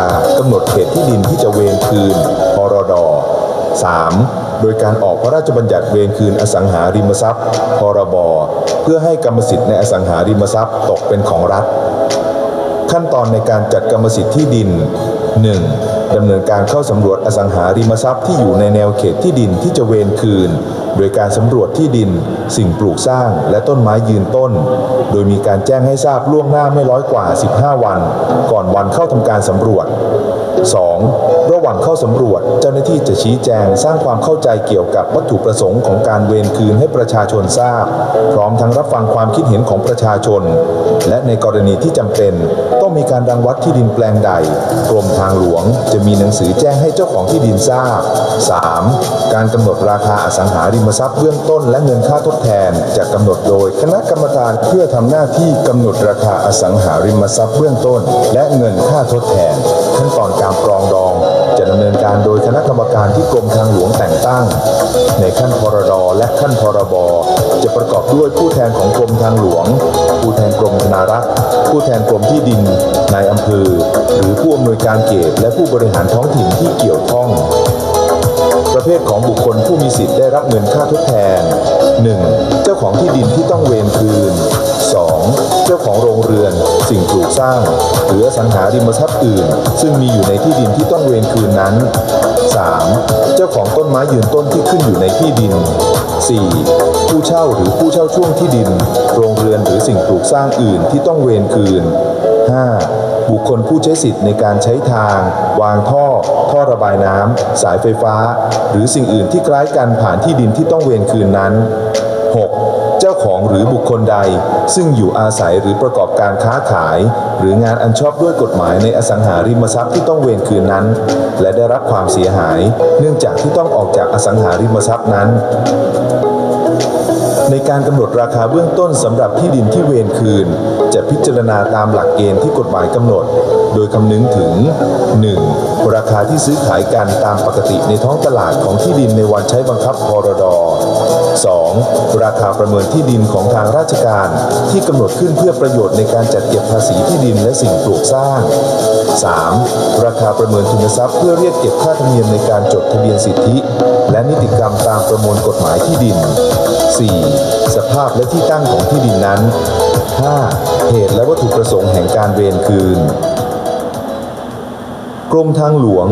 ากำหนดเขตที่ดินที่จะเวรคืนพรด 3. โดยการออกพระราชบัญญัติเวรคืนอสังหาริมทรัพย์พรบ เพื่อให้กรรมสิทธิ์ในอสังหาริมทรัพย์ตกเป็นของรัฐ ขั้นตอนในการจัดกรรมสิทธิ์ที่ดิน 1. ดำเนินการเข้าสำรวจอสังหาริมทรัพย์ที่อยู่ในแนวเขตที่ดินที่จะเวรคืน โดยการสำรวจที่ดิน สิ่งปลูกสร้าง และต้นไม้ยืนต้น โดยมีการแจ้งให้ทราบล่วงหน้าไม่ร้อยกว่า 15 วัน ก่อนวันเข้าทำการสำรวจ 2. ระหว่างเข้าสำรวจ เจ้าหน้าที่จะชี้แจงสร้างความเข้าใจเกี่ยวกับวัตถุประสงค์ของการเวรคืนให้ประชาชนทราบ พร้อมทั้งรับฟังความคิดเห็นของประชาชน และในกรณีที่จำเป็น ต้องมีการรังวัดที่ดินแปลงใด กรมทางหลวงจะมีหนังสือแจ้งให้เจ้าของที่ดินทราบ 3. การกำหนดราคาอสังหาริมทรัพย์เบื้องต้นและเงินค่าทดแทนจะกำหนดโดยคณะกรรมการเพื่อทำหน้าที่กำหนดราคาอสังหาริมทรัพย์เบื้องต้น และเงินค่าทดแทนขั้นตอนการปรองดอง จะดำเนินการโดยคณะกรรมการที่กรมทางหลวงแต่งตั้ง ในขั้นพรดและขั้นพรบจะประกอบด้วยผู้แทนของกรมทางหลวง ผู้แทนกรมธนารักษ์ ผู้แทนกรมที่ดินนายอำเภอหรือผู้อำนวยการเขตและผู้บริหารท้องถิ่นที่เกี่ยวข้องประเภทของบุคคลผู้มีสิทธิ์ได้รับเงินค่าทดแทน 1. เจ้าของที่ดินที่ต้องเวรคืน 2. เจ้าของโรงเรือน สิ่งปลูกสร้าง หรืออสังหาริมทรัพย์อื่น ซึ่งมีอยู่ในที่ดินที่ต้องเวรคืนนั้น 3. เจ้าของต้นไม้ยืนต้นที่ขึ้นอยู่ในที่ดิน 4. ผู้เช่าหรือผู้เช่าช่วงที่ดิน โรงเรือนหรือสิ่งปลูกสร้างอื่นที่ต้องเวรคืน 5. บุคคลผู้ใช้สิทธิ์ในการใช้ทาง วางท่อ ท่อระบายน้ำสายไฟฟ้า หรือสิ่งอื่นที่คล้ายกันผ่านที่ดินที่ต้องเวรคืนนั้น 6. เจ้าของหรือบุคคลใด ซึ่งอยู่อาศัยหรือประกอบการค้าขาย หรืองานอันชอบด้วยกฎหมายในอสังหาริมทรัพย์ที่ต้องเวรคืนนั้น และได้รับความเสียหาย เนื่องจากที่ต้องออกจากอสังหาริมทรัพย์นั้น ในการกำหนดราคาเบื้องต้นสำหรับที่ดินที่เวรคืน จะพิจารณาตามหลักเกณฑ์ที่กฎหมายกำหนด โดยคำนึงถึง 1. ราคาที่ซื้อขายกันตามปกติในท้องตลาดของที่ดินในวันใช้บังคับพรด 2. ราคาประเมินที่ดินของทางราชการที่กำหนดขึ้นเพื่อประโยชน์ในการจัดเก็บภาษีที่ดินและสิ่งปลูกสร้าง 3. ราคาประเมินทุนทรัพย์เพื่อเรียกเก็บค่าธรรมเนียมในการจดทะเบียนสิทธิ และนิติกรรมตามประมวลกฎหมายที่ดิน 4. สภาพและที่ตั้งของที่ดินนั้น 5. เหตุและวัตถุประสงค์แห่งการเวรคืน กรมทางหลวง